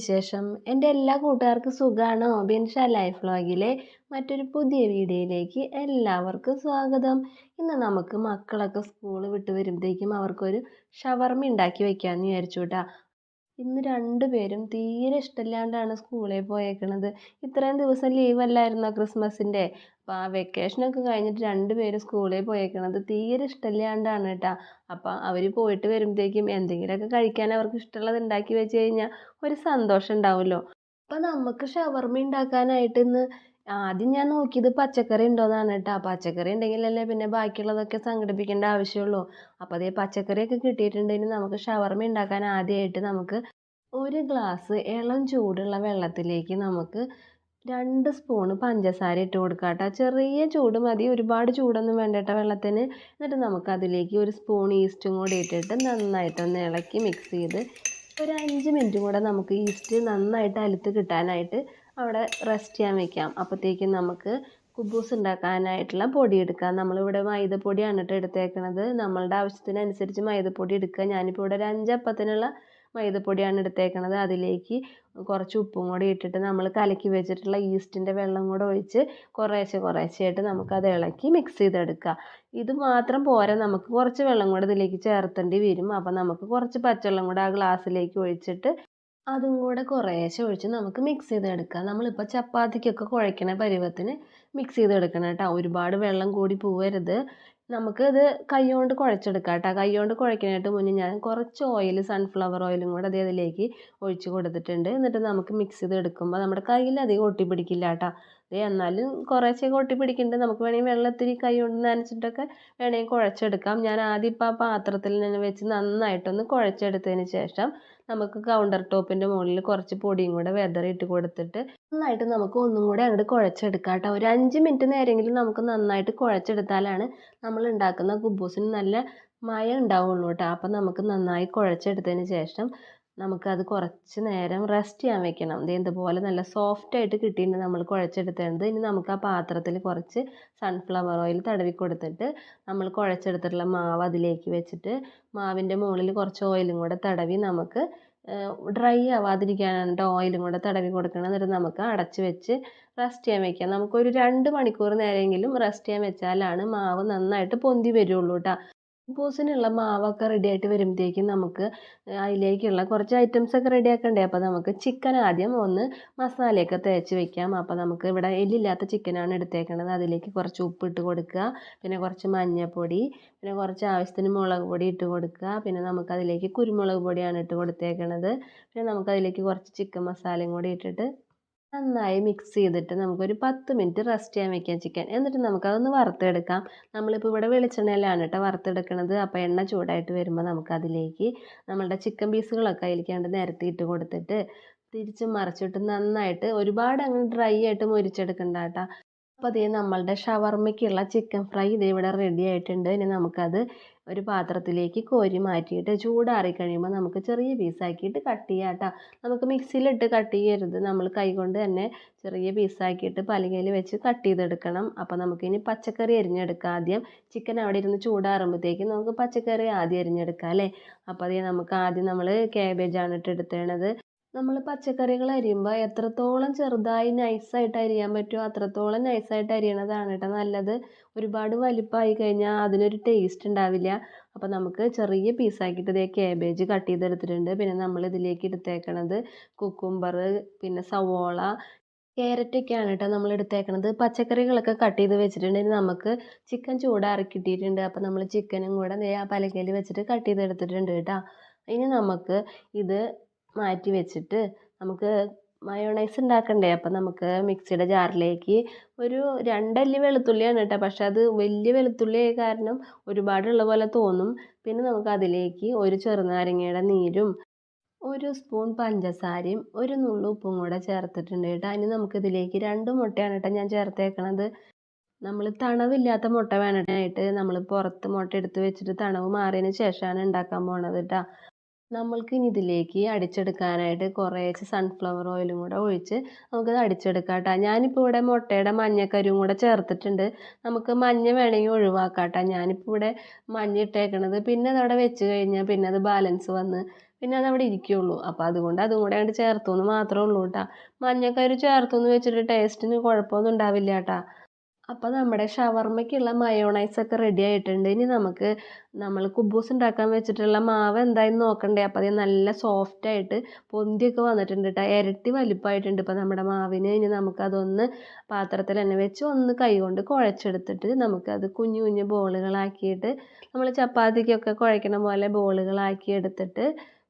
വിശേഷം. എന്റെ എല്ലാ കൂട്ടുകാർക്കും സുഖമാണോ ബിൻഷ ലൈഫ് വ്ളോഗിലെ മറ്റൊരു പുതിയ വീഡിയോയിലേക്ക് എല്ലാവർക്കും സ്വാഗതം. ഇന്ന് നമുക്ക് മക്കളൊക്കെ സ്കൂൾ വിട്ട് വരുമ്പോഴത്തേക്കും അവർക്കൊരു ഷവർമ ഉണ്ടാക്കി വയ്ക്കാമെന്ന് വിചാരിച്ചു കേട്ടോ. ഇന്ന് രണ്ട് പേരും തീരെ ഇഷ്ടമില്ലാണ്ടാണ് സ്കൂളിൽ പോയേക്കണത്. ഇത്രയും ദിവസം ലീവ് അല്ലായിരുന്നോ ക്രിസ്മസിന്റെ? അപ്പോൾ ആ വെക്കേഷനൊക്കെ കഴിഞ്ഞിട്ട് രണ്ട് പേരും സ്കൂളിൽ പോയേക്കണത് തീരെ ഇഷ്ടമില്ലാണ്ടാണ് കേട്ടോ. അപ്പോൾ അവർ പോയിട്ട് വരുമ്പോഴത്തേക്കും എന്തെങ്കിലുമൊക്കെ കഴിക്കാൻ അവർക്ക് ഇഷ്ടമുള്ളത് ഉണ്ടാക്കി വെച്ച് കഴിഞ്ഞാൽ ഒരു സന്തോഷം ഉണ്ടാവുമല്ലോ. അപ്പോൾ നമുക്ക് ഷവർമ ഉണ്ടാക്കാനായിട്ട് ഇന്ന് ആദ്യം ഞാൻ നോക്കിയത് പച്ചക്കറി ഉണ്ടോയെന്നാണ് കേട്ടോ. പച്ചക്കറി ഉണ്ടെങ്കിലല്ലേ പിന്നെ ബാക്കിയുള്ളതൊക്കെ സംഘടിപ്പിക്കേണ്ട ആവശ്യമുള്ളൂ. അപ്പോൾ അതേ പച്ചക്കറിയൊക്കെ കിട്ടിയിട്ടുണ്ടെങ്കിൽ നമുക്ക് ഷവർമ ഉണ്ടാക്കാൻ ആദ്യമായിട്ട് നമുക്ക് ഒരു ഗ്ലാസ് ഇളം ചൂടുള്ള വെള്ളത്തിലേക്ക് നമുക്ക് രണ്ട് സ്പൂണ് പഞ്ചസാര ഇട്ട് കൊടുക്കുക കേട്ടോ ചെറിയ ചൂട് മതി. ഒരുപാട് ചൂടൊന്നും വേണ്ട കേട്ടോ വെള്ളത്തിന്. എന്നിട്ട് നമുക്ക് അതിലേക്ക് ഒരു സ്പൂൺ ഈസ്റ്റും കൂടി ഇട്ടിട്ട് നന്നായിട്ടൊന്ന് ഇളക്കി മിക്സ് ചെയ്ത് ഒരു അഞ്ച് മിനിറ്റ് കൂടെ നമുക്ക് ഈസ്റ്റ് നന്നായിട്ട് അലുത്ത് കിട്ടാനായിട്ട് അവിടെ റെസ്റ്റ് ചെയ്യാൻ വെക്കാം. അപ്പോഴത്തേക്കും നമുക്ക് കുബൂസ് ഉണ്ടാക്കാനായിട്ടുള്ള പൊടി എടുക്കാം. നമ്മളിവിടെ മൈദപ്പൊടിയാണ് കേട്ടോ എടുത്തേക്കണത്. നമ്മളുടെ ആവശ്യത്തിനനുസരിച്ച് മൈദപ്പൊടി എടുക്കുക. ഞാനിപ്പോൾ ഇവിടെ ഒരു അഞ്ചപ്പത്തിനുള്ള മൈദപ്പൊടിയാണ് എടുത്തേക്കണത്. അതിലേക്ക് കുറച്ച് ഉപ്പും കൂടി ഇട്ടിട്ട് നമ്മൾ കലക്കി വെച്ചിട്ടുള്ള ഈസ്റ്റിന്റെ വെള്ളം കൂടെ ഒഴിച്ച് കുറേശ്ശെ കുറേശ്ശെയായിട്ട് നമുക്കത് ഇളക്കി മിക്സ് ചെയ്തെടുക്കുക ഇത് മാത്രം പോരാ നമുക്ക് കുറച്ച് വെള്ളം കൂടെ ഇതിലേക്ക് ചേർത്തേണ്ടി വരും. അപ്പോൾ നമുക്ക് കുറച്ച് പച്ചവെള്ളം കൂടെ ആ ഗ്ലാസ്സിലേക്ക് ഒഴിച്ചിട്ട് അതും കൂടെ കുറേശ്ശെ ഒഴിച്ച് നമുക്ക് മിക്സ് ചെയ്തെടുക്കാം. നമ്മളിപ്പോൾ ചപ്പാത്തിക്കൊക്കെ കുഴയ്ക്കണ പരുവത്തിന് മിക്സ് ചെയ്തെടുക്കണം കേട്ടോ. ഒരുപാട് വെള്ളം കൂടി പോവരുത്. നമുക്കിത് കൈ കൊണ്ട് കുഴച്ചെടുക്കാം കേട്ടോ. കൈ കൊണ്ട് മുന്നേ ഞാൻ കുറച്ച് ഓയിൽ സൺഫ്ലവർ ഓയിലും കൂടെ അതേ അതിലേക്ക് ഒഴിച്ച് കൊടുത്തിട്ടുണ്ട്. എന്നിട്ട് നമുക്ക് മിക്സ് ചെയ്ത് എടുക്കുമ്പോൾ നമ്മുടെ കയ്യിൽ അധികം ഒട്ടി പിടിക്കില്ല കേട്ടോ. അതേ എന്നാലും കുറേശ്ശെ ഒട്ടി പിടിക്കുന്നുണ്ട് നമുക്ക് വേണമെങ്കിൽ വെള്ളത്തിരി കൈ കൊണ്ട് നനച്ചിട്ടൊക്കെ വേണമെങ്കിൽ കുഴച്ചെടുക്കാം. ഞാൻ ആദ്യം ഇപ്പോൾ ആ പാത്രത്തിൽ നിന്ന് വെച്ച് നന്നായിട്ടൊന്ന് കുഴച്ചെടുത്തതിന് ശേഷം നമുക്ക് കൗണ്ടർ ടോപ്പിന്റെ മുകളിൽ കുറച്ച് പൊടിയും കൂടെ ഇട്ട് കൊടുത്തിട്ട് നന്നായിട്ട് നമുക്ക് ഒന്നും കൂടെ അങ്ങോട്ട് കുഴച്ചെടുക്കാം കേട്ടോ. ഒരു അഞ്ച് മിനിറ്റ് നേരെങ്കിലും നമുക്ക് നന്നായിട്ട് കുഴച്ചെടുത്താലാണ് നമ്മൾ ഉണ്ടാക്കുന്ന കുബൂസിന് നല്ല മയം ഉണ്ടാവുള്ളൂ കേട്ടോ. അപ്പം നമുക്ക് നന്നായി കുഴച്ചെടുത്തതിന് ശേഷം നമുക്കത് കുറച്ച് നേരം റെസ്റ്റ് ചെയ്യാൻ വെക്കണം. ഇത് ഇതുപോലെ നല്ല സോഫ്റ്റ് ആയിട്ട് കിട്ടിയിട്ടുണ്ട് നമ്മൾ കുഴച്ചെടുത്തേണ്ടത് ഇനി നമുക്ക് ആ പാത്രത്തിൽ കുറച്ച് സൺഫ്ലവർ ഓയിൽ തടവി കൊടുത്തിട്ട് നമ്മൾ കുഴച്ചെടുത്തിട്ടുള്ള മാവ് അതിലേക്ക് വെച്ചിട്ട് മാവിന്റെ മുകളിൽ കുറച്ച് ഓയിലും കൂടെ തടവി നമുക്ക് ഡ്രൈ ആവാതിരിക്കാനാണ് കേട്ടോ ഓയിലും കൂടെ തടവി കൊടുക്കണം. എന്നിട്ട് നമുക്ക് അടച്ച് വെച്ച് റെസ്റ്റ് ചെയ്യാൻ വെക്കാം. നമുക്കൊരു രണ്ട് മണിക്കൂർ നേരമെങ്കിലും റെസ്റ്റ് ചെയ്യാൻ വെച്ചാലാണ് മാവ് നന്നായിട്ട് പൊന്തി വരുള്ളൂ കേട്ടോ കുബൂസിനുള്ള മാവൊക്കെ റെഡി ആയിട്ട് വരുമ്പോഴത്തേക്കും നമുക്ക് അതിലേക്കുള്ള കുറച്ച് ഐറ്റംസ് ഒക്കെ റെഡി ആക്കണ്ടേ? അപ്പോൾ നമുക്ക് ചിക്കൻ ആദ്യം ഒന്ന് മസാലയൊക്കെ തേച്ച് വെക്കാം. അപ്പോൾ നമുക്ക് ഇവിടെ എല്ലില്ലാത്ത ചിക്കനാണ് എടുത്തേക്കണത്. അതിലേക്ക് കുറച്ച് ഉപ്പ് ഇട്ട് കൊടുക്കുക. പിന്നെ കുറച്ച് മഞ്ഞൾപ്പൊടി പിന്നെ കുറച്ച് ആവശ്യത്തിന് മുളക് പൊടി ഇട്ട് കൊടുക്കുക. പിന്നെ നമുക്ക് അതിലേക്ക് കുരുമുളക് പൊടിയാണ് ഇട്ട് കൊടുത്തേക്കണത്. പിന്നെ നമുക്ക് അതിലേക്ക് കുറച്ച് ചിക്കൻ മസാലയും കൂടി ഇട്ടിട്ട് നന്നായി മിക്സ് ചെയ്തിട്ട് നമുക്കൊരു പത്ത് മിനിറ്റ് റെസ്റ്റ് ചെയ്യാൻ വെക്കാം ചിക്കൻ എന്നിട്ട് നമുക്കതൊന്ന് വറുത്തെടുക്കാം. നമ്മളിപ്പോൾ ഇവിടെ വെളിച്ചെണ്ണയിലാണ് കേട്ടോ വറുത്തെടുക്കണത്. അപ്പോൾ എണ്ണ ചൂടായിട്ട് വരുമ്പോൾ നമുക്കതിലേക്ക് നമ്മളുടെ ചിക്കൻ പീസുകളൊക്കെ അതിലേക്കാണ്ട് നിരത്തിയിട്ട് കൊടുത്തിട്ട് തിരിച്ചും മറിച്ചിട്ട് നന്നായിട്ട് ഒരുപാട് അങ്ങ് ഡ്രൈ ആയിട്ട് മൊരിച്ചെടുക്കണ്ട കേട്ടോ അപ്പോൾ അതേ നമ്മളുടെ ഷവർമ്മയ്ക്കുള്ള ചിക്കൻ ഫ്രൈ ഇത് ഇവിടെ റെഡി ആയിട്ടുണ്ട്. ഇനി നമുക്കത് ഒരു പാത്രത്തിലേക്ക് കോരി മാറ്റിയിട്ട് ചൂടാറി കഴിയുമ്പോൾ നമുക്ക് ചെറിയ പീസാക്കിയിട്ട് കട്ട് ചെയ്യാം കേട്ടോ നമുക്ക് മിക്സിയിലിട്ട് കട്ട് ചെയ്യരുത്. നമ്മൾ കൈകൊണ്ട് തന്നെ ചെറിയ പീസാക്കിയിട്ട് പലകയിൽ വെച്ച് കട്ട് ചെയ്തെടുക്കണം. അപ്പോൾ നമുക്കിനി പച്ചക്കറി അരിഞ്ഞെടുക്കാം ആദ്യം. ചിക്കൻ അവിടെ ഇരുന്ന് ചൂടാറുമ്പോഴത്തേക്കും നമുക്ക് പച്ചക്കറി ആദ്യം അരിഞ്ഞെടുക്കാം അല്ലേ? അപ്പോൾ അതേ നമുക്ക് ആദ്യം നമ്മൾ ക്യാബേജാണ് ഇട്ട് എടുത്തേണത്. നമ്മൾ പച്ചക്കറികൾ അരിയുമ്പോൾ എത്രത്തോളം ചെറുതായി നൈസായിട്ട് അരിയാൻ പറ്റുമോ അത്രത്തോളം നൈസായിട്ട് അരിയണതാണ് കേട്ടോ നല്ലത്. ഒരുപാട് വലിപ്പമായി കഴിഞ്ഞാൽ അതിനൊരു ടേസ്റ്റ് ഉണ്ടാവില്ല. അപ്പോൾ നമുക്ക് ചെറിയ പീസാക്കിയിട്ട് ഇതേ ക്യാബേജ് കട്ട് ചെയ്തെടുത്തിട്ടുണ്ട്. പിന്നെ നമ്മൾ ഇതിലേക്ക് എടുത്തേക്കണത് കുക്കുംബർ പിന്നെ സവോള ക്യാരറ്റൊക്കെയാണ് കേട്ടോ നമ്മൾ എടുത്തേക്കണത്. പച്ചക്കറികളൊക്കെ കട്ട് ചെയ്ത് വെച്ചിട്ടുണ്ടെങ്കിൽ നമുക്ക് ചിക്കൻ ചൂടാറി കിട്ടിയിട്ടുണ്ട്. അപ്പോൾ നമ്മൾ ചിക്കനും കൂടെ ആ പലകയിൽ വെച്ചിട്ട് കട്ട് ചെയ്തെടുത്തിട്ടുണ്ട് കേട്ടോ ഇനി നമുക്ക് ഇത് മാറ്റി വെച്ചിട്ട് നമുക്ക് മയോണൈസ് ഉണ്ടാക്കണ്ടേ അപ്പം നമുക്ക് മിക്സിയുടെ ജാറിലേക്ക് ഒരു രണ്ടല്ലി വെളുത്തുള്ളിയാണ് കേട്ടോ. പക്ഷെ അത് വലിയ വെളുത്തുള്ളി കാരണം ഒരുപാടുള്ള പോലെ തോന്നും. പിന്നെ നമുക്ക് അതിലേക്ക് ഒരു ചെറുനാരങ്ങയുടെ നീരും ഒരു സ്പൂൺ പഞ്ചസാരയും ഒരു നുള്ളു ഉപ്പും കൂടെ ചേർത്തിട്ടുണ്ട് കേട്ടോ. ഇനി നമുക്കിതിലേക്ക് രണ്ട് മുട്ടയാണ് കേട്ടോ ഞാൻ ചേർത്തേക്കണത്. നമ്മൾ തണവില്ലാത്ത മുട്ട വേണമായിട്ട് നമ്മൾ പുറത്ത് മുട്ട എടുത്ത് വെച്ചിട്ട് തണവ് മാറിയതിന് ശേഷമാണ് ഉണ്ടാക്കാൻ പോണത് കേട്ടോ. നമ്മൾക്ക് ഇനി ഇതിലേക്ക് അടിച്ചെടുക്കാനായിട്ട് കുറേശ്ശെ സൺഫ്ലവർ ഓയിലും കൂടെ ഒഴിച്ച് നമുക്കത് അടിച്ചെടുക്കാം കേട്ടോ. ഞാനിപ്പോൾ ഇവിടെ മുട്ടയുടെ മഞ്ഞക്കരിയും കൂടെ ചേർത്തിട്ടുണ്ട്. നമുക്ക് മഞ്ഞ വേണമെങ്കിൽ ഒഴിവാക്കാം കേട്ടോ. ഞാനിപ്പോൾ ഇവിടെ മഞ്ഞ ഇട്ടേക്കണത്. പിന്നെ അതവിടെ വെച്ച് കഴിഞ്ഞാൽ പിന്നെ അത് ബാലൻസ് വന്ന് പിന്നെ അതവിടെ ഇരിക്കുകയുള്ളൂ അപ്പോൾ അതുകൊണ്ട് അതും കൂടെ അങ്ങോട്ട് ചേർത്തു എന്ന് മാത്രമേ ഉള്ളൂ കേട്ടോ. മഞ്ഞക്കരു ചേർത്തു എന്ന് വെച്ചിട്ട് ടേസ്റ്റിന് കുഴപ്പമൊന്നും ഉണ്ടാവില്ല കേട്ടോ. അപ്പോൾ നമ്മുടെ ഷവർമ്മയ്ക്കുള്ള മയോണൈസ് ഒക്കെ റെഡി ആയിട്ടുണ്ട്. ഇനി നമുക്ക് നമ്മൾ കുബൂസ് ഉണ്ടാക്കാൻ വെച്ചിട്ടുള്ള മാവ് എന്തായാലും നോക്കണ്ടേ? അപ്പോൾ അത് നല്ല സോഫ്റ്റ് ആയിട്ട് പൊന്തിയൊക്കെ വന്നിട്ടുണ്ട് കേട്ടോ ഇരട്ടി വലിപ്പമായിട്ടുണ്ട് ഇപ്പോൾ നമ്മുടെ മാവിന്. ഇനി നമുക്ക് അതൊന്ന് പാത്രത്തിൽ തന്നെ വെച്ച് ഒന്ന് കൈകൊണ്ട് കുഴച്ചെടുത്തിട്ട് നമുക്കത് കുഞ്ഞു കുഞ്ഞു ബോളുകളാക്കിയിട്ട് നമ്മൾ ചപ്പാത്തിക്കൊക്കെ കുഴക്കണ പോലെ ബോളുകളാക്കി എടുത്തിട്ട്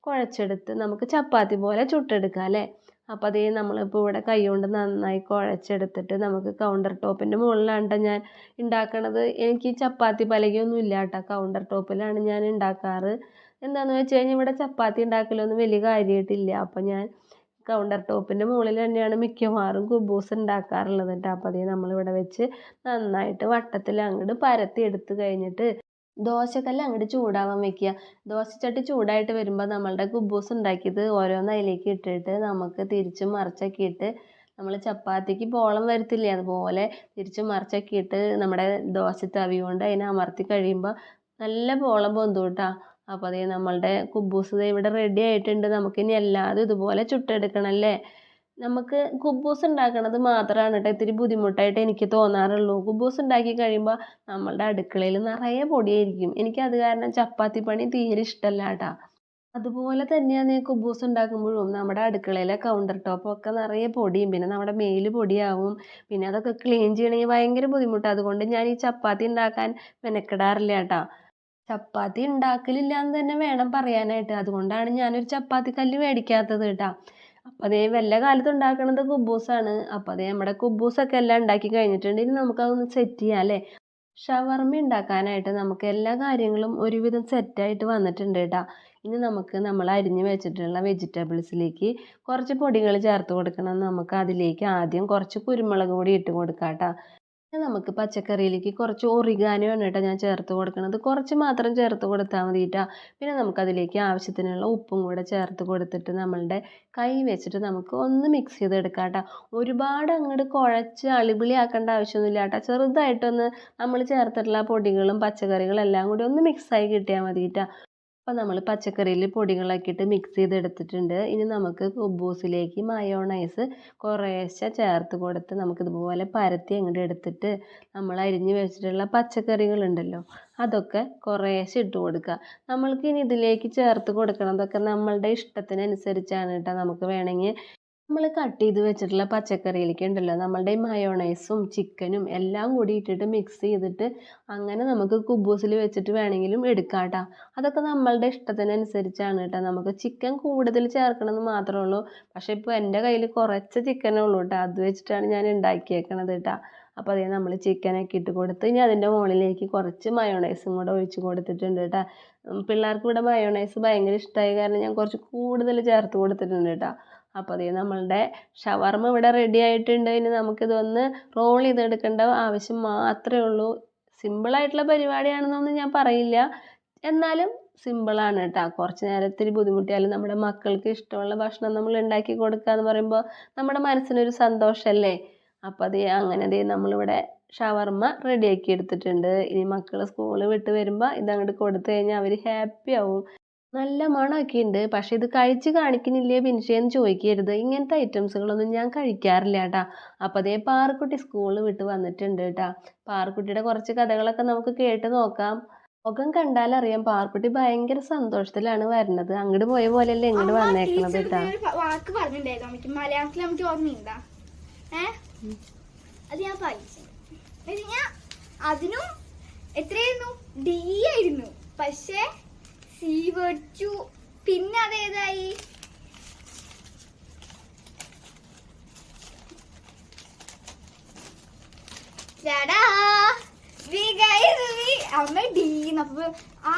കുഴച്ചെടുത്ത് നമുക്ക് ചപ്പാത്തി പോലെ ചുട്ടെടുക്കാം അല്ലേ? അപ്പോൾ അതേ നമ്മളിപ്പോൾ ഇവിടെ കൈ കൊണ്ട് നന്നായി കുഴച്ചെടുത്തിട്ട് നമുക്ക് കൗണ്ടർ ടോപ്പിന്റെ മുകളിലാണ് ഞാൻ ഉണ്ടാക്കണത് എനിക്ക് ചപ്പാത്തി പലകയൊന്നും ഇല്ല കേട്ടോ കൗണ്ടർ ടോപ്പിലാണ് ഞാൻ ഉണ്ടാക്കാറ് എന്താണെന്ന് വെച്ച് കഴിഞ്ഞാൽ ഇവിടെ ചപ്പാത്തി ഉണ്ടാക്കലൊന്നും വലിയ കാര്യമായിട്ടില്ല അപ്പോൾ ഞാൻ കൗണ്ടർ ടോപ്പിന്റെ മുകളിൽ തന്നെയാണ് മിക്കവാറും കുബൂസ് ഉണ്ടാക്കാറുള്ളത് കേട്ടോ അപ്പോൾ അതേ നമ്മളിവിടെ വെച്ച് നന്നായിട്ട് വട്ടത്തിൽ അങ്ങോട്ട് പരത്തി എടുത്തു കഴിഞ്ഞിട്ട് ദോശക്കല്ല് അങ്ങോട്ട് ചൂടാവാൻ വെക്കുക. ദോശച്ചട്ടി ചൂടായിട്ട് വരുമ്പോൾ നമ്മളുടെ കുബൂസ് ഉണ്ടാക്കിയത് ഓരോന്ന് അതിലേക്ക് ഇട്ടിട്ട് നമുക്ക് തിരിച്ചും മറിച്ചൊക്കെ ഇട്ട് നമ്മൾ ചപ്പാത്തിക്ക് ബോളം വരത്തില്ലേ? അതുപോലെ തിരിച്ചും മറിച്ചൊക്കെ ഇട്ട് നമ്മുടെ ദോശ തവി കൊണ്ട് അതിനെ അമർത്തി കഴിയുമ്പോൾ നല്ല ബോളം പൊന്തും കേട്ടോ അപ്പോൾ അതേ നമ്മളുടെ കുബൂസ് ദേ ഇവിടെ റെഡി ആയിട്ടുണ്ട്. നമുക്കിനി എല്ലാതും ഇതുപോലെ ചുട്ടെടുക്കണമല്ലേ നമുക്ക് കുബൂസ് ഉണ്ടാക്കണത് മാത്രമാണ് കേട്ടോ ഇത്തിരി ബുദ്ധിമുട്ടായിട്ട് എനിക്ക് തോന്നാറുള്ളൂ. കുബൂസ് ഉണ്ടാക്കി കഴിയുമ്പോൾ നമ്മളുടെ അടുക്കളയിൽ നിറയെ പൊടിയായിരിക്കും. എനിക്ക് അത് കാരണം ചപ്പാത്തി പണി തീരെ ഇഷ്ടമല്ല കേട്ടോ അതുപോലെ തന്നെയാണ് ഈ കുബൂസ് ഉണ്ടാക്കുമ്പോഴും നമ്മുടെ അടുക്കളയിലെ കൗണ്ടർ ടോപ്പൊക്കെ നിറയെ പൊടിയും പിന്നെ നമ്മുടെ മേൽ പൊടിയാവും പിന്നെ അതൊക്കെ ക്ലീൻ ചെയ്യണമെങ്കിൽ ഭയങ്കര ബുദ്ധിമുട്ടാണ് അതുകൊണ്ട് ഞാൻ ഈ ചപ്പാത്തി ഉണ്ടാക്കാൻ മെനക്കെടാറില്ല കേട്ടോ ചപ്പാത്തി ഉണ്ടാക്കലില്ല എന്ന് തന്നെ വേണം പറയാനായിട്ട്. അതുകൊണ്ടാണ് ഞാനൊരു ചപ്പാത്തി കല്ല് മേടിക്കാത്തത് കേട്ടോ അപ്പോൾ അതേ വല്ല കാലത്ത് ഉണ്ടാക്കണത് കുബൂസാണ്. അപ്പോൾ അതേ നമ്മുടെ കുബൂസൊക്കെ എല്ലാം ഉണ്ടാക്കി കഴിഞ്ഞിട്ടുണ്ട്. ഇനി നമുക്കതൊന്ന് സെറ്റ് ചെയ്യാം അല്ലേ? ഷവർമ ഉണ്ടാക്കാനായിട്ട് നമുക്ക് എല്ലാ കാര്യങ്ങളും ഒരുവിധം സെറ്റായിട്ട് വന്നിട്ടുണ്ട് കേട്ടോ. ഇനി നമുക്ക് നമ്മൾ അരിഞ്ഞു വെച്ചിട്ടുള്ള വെജിറ്റബിൾസിലേക്ക് കുറച്ച് പൊടികൾ ചേർത്ത് കൊടുക്കണം. നമുക്ക് അതിലേക്ക് ആദ്യം കുറച്ച് കുരുമുളക് പൊടി ഇട്ട് കൊടുക്കാം കേട്ടോ. നമുക്ക് പച്ചക്കറിയിലേക്ക് കുറച്ച് ഒറിഗാനോ ആണ് കേട്ടോ ഞാൻ ചേർത്ത് കൊടുക്കുന്നത് കുറച്ച് മാത്രം ചേർത്ത് കൊടുത്താൽ മതി കേട്ടോ പിന്നെ നമുക്കതിലേക്ക് ആവശ്യത്തിനുള്ള ഉപ്പും കൂടെ ചേർത്ത് കൊടുത്തിട്ട് നമ്മളുടെ കൈ വെച്ചിട്ട് നമുക്ക് ഒന്ന് മിക്സ് ചെയ്തെടുക്കാം കേട്ടോ. ഒരുപാട് അങ്ങോട്ട് കുഴച്ച് അളിപിളി ആക്കേണ്ട ആവശ്യമൊന്നുമില്ല കേട്ടോ. ചെറുതായിട്ടൊന്ന് നമ്മൾ ചേർത്തിട്ടുള്ള പൊടികളും പച്ചക്കറികളും എല്ലാം കൂടി ഒന്ന് മിക്സായി കിട്ടിയാൽ മതി കേട്ടോ അപ്പോൾ നമ്മൾ പച്ചക്കറിയിൽ പൊടികളാക്കിയിട്ട് മിക്സ് ചെയ്തെടുത്തിട്ടുണ്ട്. ഇനി നമുക്ക് കുബൂസിലേക്ക് മയോണൈസ് കുറേശ്ശെ ചേർത്ത് കൊടുത്ത് നമുക്കിതുപോലെ പരത്തി അങ്ങോട്ട് എടുത്തിട്ട് നമ്മൾ അരിഞ്ഞ് വെച്ചിട്ടുള്ള പച്ചക്കറികളുണ്ടല്ലോ അതൊക്കെ കുറേശ്ശെ ഇട്ട് കൊടുക്കുക നമ്മൾക്ക് ഇനി ഇതിലേക്ക് ചേർത്ത് കൊടുക്കണതൊക്കെ നമ്മളുടെ ഇഷ്ടത്തിനനുസരിച്ചാണ് കേട്ടോ നമുക്ക് വേണമെങ്കിൽ നമ്മൾ കട്ട് ചെയ്ത് വെച്ചിട്ടുള്ള പച്ചക്കറിയിലേക്ക് ഉണ്ടല്ലോ നമ്മളുടെ മയോണൈസും ചിക്കനും എല്ലാം കൂടി ഇട്ടിട്ട് മിക്സ് ചെയ്തിട്ട് അങ്ങനെ നമുക്ക് കുബൂസിൽ വെച്ചിട്ട് വേണമെങ്കിലും എടുക്കാം കേട്ടോ അതൊക്കെ നമ്മളുടെ ഇഷ്ടത്തിനനുസരിച്ചാണ് കേട്ടോ നമുക്ക് ചിക്കൻ കൂടുതൽ ചേർക്കണമെന്ന് മാത്രമേ ഉള്ളൂ. പക്ഷേ ഇപ്പോൾ എന്റെ കയ്യിൽ കുറച്ച് ചിക്കനേ ഉള്ളൂ കേട്ടോ അത് വെച്ചിട്ടാണ് ഞാൻ ഉണ്ടാക്കിയേക്കണത് കേട്ടോ അപ്പോൾ അതേ നമ്മൾ ചിക്കനൊക്കെ ഇട്ട് കൊടുത്ത് ഇനി അതിന്റെ മുകളിലേക്ക് കുറച്ച് മയോണൈസും കൂടെ ഒഴിച്ച് കൊടുത്തിട്ടുണ്ട് കേട്ടോ പിള്ളേർക്ക് ഇവിടെ മയോണൈസ് ഭയങ്കര ഇഷ്ടമായ കാരണം ഞാൻ കുറച്ച് കൂടുതൽ ചേർത്ത് കൊടുത്തിട്ടുണ്ട് കേട്ടോ അപ്പോൾ അതേ നമ്മളുടെ ഷവർമ ഇവിടെ റെഡി ആയിട്ടുണ്ട്. ഇനി നമുക്കിതൊന്ന് റോൾ ചെയ്തെടുക്കേണ്ട ആവശ്യം മാത്രമേ ഉള്ളൂ. സിമ്പിളായിട്ടുള്ള പരിപാടിയാണെന്നൊന്നും ഞാൻ പറയില്ല. എന്നാലും സിമ്പിളാണ് കേട്ടോ. കുറച്ച് നേരത്തിൽ ബുദ്ധിമുട്ടിയാലും നമ്മുടെ മക്കൾക്ക് ഇഷ്ടമുള്ള ഭക്ഷണം നമ്മൾ ഉണ്ടാക്കി കൊടുക്കുക എന്ന് പറയുമ്പോൾ നമ്മുടെ മനസ്സിനൊരു സന്തോഷമല്ലേ അപ്പോൾ അത് അങ്ങനെ ദേ നമ്മളിവിടെ ഷവർമ്മ റെഡിയാക്കി എടുത്തിട്ടുണ്ട്. ഇനി മക്കൾ സ്കൂൾ വിട്ട് വരുമ്പോൾ ഇതങ്ങോട്ട് കൊടുത്തു കഴിഞ്ഞാൽ അവർ ഹാപ്പി ആവും. നല്ല മണമൊക്കെ ഉണ്ട് പക്ഷെ ഇത് കഴിച്ച് കാണിക്കുന്നില്ലേ ബിൻഷയെന്ന് ചോദിക്കരുത്. ഇങ്ങനത്തെ ഐറ്റംസുകളൊന്നും ഞാൻ കഴിക്കാറില്ല കേട്ടാ. അപ്പോൾ അതേ പാറക്കുട്ടി സ്കൂളിൽ വിട്ട് വന്നിട്ടുണ്ട് കേട്ടാ. പാറക്കുട്ടിയുടെ കുറച്ച് കഥകളൊക്കെ നമുക്ക് കേട്ട് നോക്കാം. മുഖം കണ്ടാൽ അറിയാം പാർക്കുട്ടി ഭയങ്കര സന്തോഷത്തിലാണ് വരുന്നത്. അങ്ങോട്ട് പോയ പോലെയല്ലേ ഇങ്ങോട്ട് വന്നേക്കണത് കേട്ടാ. വാക്ക് പറഞ്ഞിട്ടുണ്ടായിരുന്നു. അമ്മയ്ക്ക് മലയാളത്തിൽ നമുക്ക് ഓർമ്മയുണ്ടാ? ഏ? അത് ഞാൻ പഠിച്ചു. എന്നിട്ട് ഞാൻ അതിനും എത്രയായിരുന്നു? ഡി ആയിരുന്നു. പക്ഷേ സി പഠിച്ചു പിന്നെ അതേതായി? അമ്മ ഡീന്ന് ആ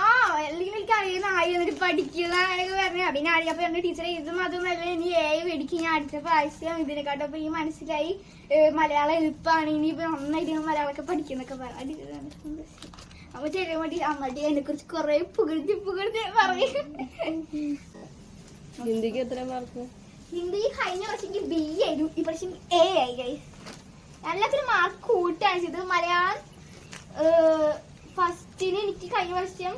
എനിക്ക് അറിയുന്ന ആയി എന്നിട്ട് പഠിക്കുന്നതാണെങ്കിൽ പറഞ്ഞു. പിന്നെ അറിയാപ്പോ എന്റെ ഇതും അതും അല്ല ഇനി ഏ മേടിക്കും ഞാൻ അടുത്ത പ്രാവശ്യം ഇതിനെക്കാട്ടും ഈ മനസ്സിലായി മലയാളം എളുപ്പമാണ് ഇനി ഇപ്പൊ നന്നായിട്ട് മലയാളമൊക്കെ പഠിക്കുന്നൊക്കെ പറഞ്ഞു. അപ്പൊ ചെറിയ മടി അമ്മടി അതിനെ കുറിച്ച് കൊറേ പുകഴ്ത്തി പുകഴ്ത്തി പറയും. ഹിന്ദിക്ക് എത്ര മാർക്ക് ഹിന്ദി കഴിഞ്ഞ പ്രാവശ്യം ബി ആയിരുന്നു. ഈ പ്രാവശ്യം എ ആയി കൈ എല്ലാത്തിനും മാർക്ക് കൂട്ടാണ്. ചെയ്തത് മലയാളം ഫസ്റ്റിന് എനിക്ക് കഴിഞ്ഞ പ്രാവശ്യം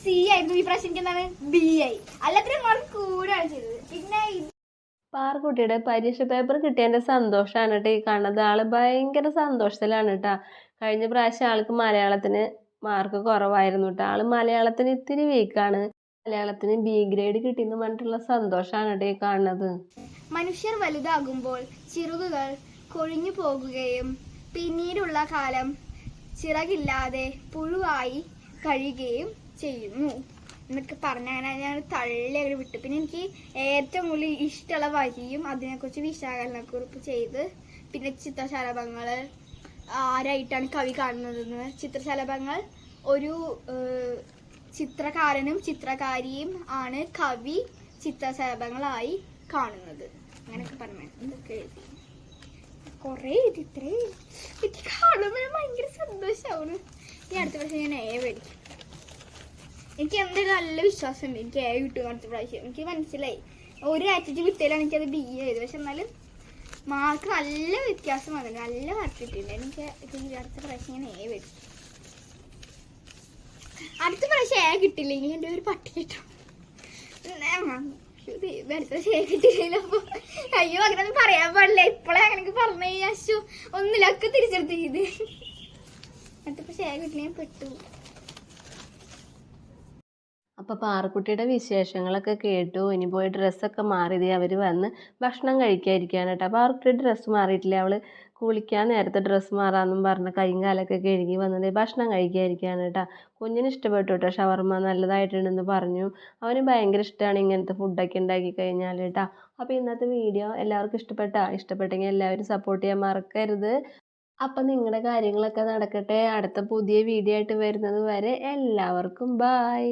സി ആയിരുന്നു. ഈ പ്രാവശ്യം എനിക്ക് എന്താണ്? ബി ആയി. എല്ലാത്തിനും മാർക്ക് കൂടാണ് ചെയ്തത്. പിന്നെ പാർക്കുട്ടിയുടെ പരീക്ഷ പേപ്പർ കിട്ടിയതിന്റെ സന്തോഷമാണ് കേട്ടോ ഈ കാണുന്നത്. ആൾ ഭയങ്കര സന്തോഷത്തിലാണ് കേട്ടോ കഴിഞ്ഞ പ്രാവശ്യം ആൾക്ക് മലയാളത്തിന് മാർക്ക് കുറവായിരുന്നു കേട്ടോ ആൾ മലയാളത്തിന് ഇത്തിരി വീക്കാണ് മലയാളത്തിന് ബി ഗ്രേഡ് കിട്ടിയെന്ന് പറഞ്ഞിട്ടുള്ള സന്തോഷമാണ് കേട്ടോ ഈ കാണുന്നത്. മനുഷ്യർ വലുതാകുമ്പോൾ ചിറകുകൾ കൊഴിഞ്ഞു പോകുകയും പിന്നീടുള്ള കാലം ചിറകില്ലാതെ പുഴുവായി കഴിയുകയും ചെയ്യുന്നു. എന്നൊക്കെ പറഞ്ഞാൽ ഞാൻ തള്ളി അവർ വിട്ടു. പിന്നെ എനിക്ക് ഏറ്റവും കൂടുതൽ ഇഷ്ടമുള്ള വരിയും അതിനെക്കുറിച്ച് വിശകലനക്കുറിപ്പ് ചെയ്ത് പിന്നെ ചിത്രശലഭങ്ങൾ ആരായിട്ടാണ് കവി കാണുന്നതെന്ന്. ചിത്രശലഭങ്ങൾ ഒരു ചിത്രകാരനും ചിത്രകാരിയും ആണ് കവി ചിത്രശലഭങ്ങളായി കാണുന്നത്. അങ്ങനെയൊക്കെ പറഞ്ഞു. എഴുതി? കുറേ എഴുതി ഇത്രേ എഴുതി. ഭയങ്കര സന്തോഷമാവുന്നു ഈ അടുത്ത പ്രാവശ്യം ഞാൻ ഏ മേടിക്കും. എനിക്ക് എന്തൊരു നല്ല വിശ്വാസമുണ്ട്. എനിക്ക് എ കിട്ടും അടുത്ത പ്രാവശ്യം. എനിക്ക് മനസ്സിലായി. ഒരു ആറ്റിറ്റ്യൂഡ് വിട്ടയിലാണ് എനിക്കത് ബി എ ചെയ്തത് പക്ഷെ എന്നാലും മാർക്ക് നല്ല വ്യത്യാസം വന്നിട്ടുണ്ട് നല്ല മാർക്ക് കിട്ടിയിട്ടുണ്ട് എനിക്ക് ഇത് അടുത്ത പ്രാവശ്യം ഞാൻ എ വരും. അടുത്ത പ്രാവശ്യം എ കിട്ടില്ലെങ്കിൽ എന്റെ ഒരു പട്ടി കിട്ടും. അയ്യോ അങ്ങനെ പറയാൻ പാടില്ല. ഇപ്പോഴേ അങ്ങനെ പറഞ്ഞു അശു ഒന്നിലൊക്കെ തിരിച്ചെടുത്ത് ചെയ്ത്. അടുത്ത പ്രാവശ്യം കിട്ടില്ല കിട്ടിയ പെട്ടു. അപ്പോൾ പാറക്കുട്ടിയുടെ വിശേഷങ്ങളൊക്കെ കേട്ടു. ഇനി പോയി ഡ്രസ്സൊക്കെ മാറിയത് അവർ വന്ന് ഭക്ഷണം കഴിക്കാതിരിക്കുകയാണ് കേട്ടോ പാറക്കുട്ടി ഡ്രസ്സ് മാറിയിട്ടില്ല? അവൾ കുളിക്കാൻ നേരത്തെ ഡ്രസ്സ് മാറാമെന്നും പറഞ്ഞ് കൈയും കാലൊക്കെ കഴുകി വന്നത് ഭക്ഷണം കഴിക്കാതിരിക്കുകയാണ് കേട്ടോ കുഞ്ഞിന് ഇഷ്ടപ്പെട്ടു കേട്ടോ ഷവർമ്മ നല്ലതായിട്ടുണ്ടെന്ന് പറഞ്ഞു. അവന് ഭയങ്കര ഇഷ്ടമാണ് ഇങ്ങനത്തെ ഫുഡൊക്കെ ഉണ്ടാക്കി കഴിഞ്ഞാൽ കേട്ടോ അപ്പോൾ ഇന്നത്തെ വീഡിയോ എല്ലാവർക്കും ഇഷ്ടപ്പെട്ടാ? ഇഷ്ടപ്പെട്ടെങ്കിൽ എല്ലാവരും സപ്പോർട്ട് ചെയ്യാൻ മറക്കരുത്. അപ്പം നിങ്ങളുടെ കാര്യങ്ങളൊക്കെ നടക്കട്ടെ. അടുത്ത പുതിയ വീഡിയോ ആയിട്ട് വരുന്നത് വരെ എല്ലാവർക്കും ബായ്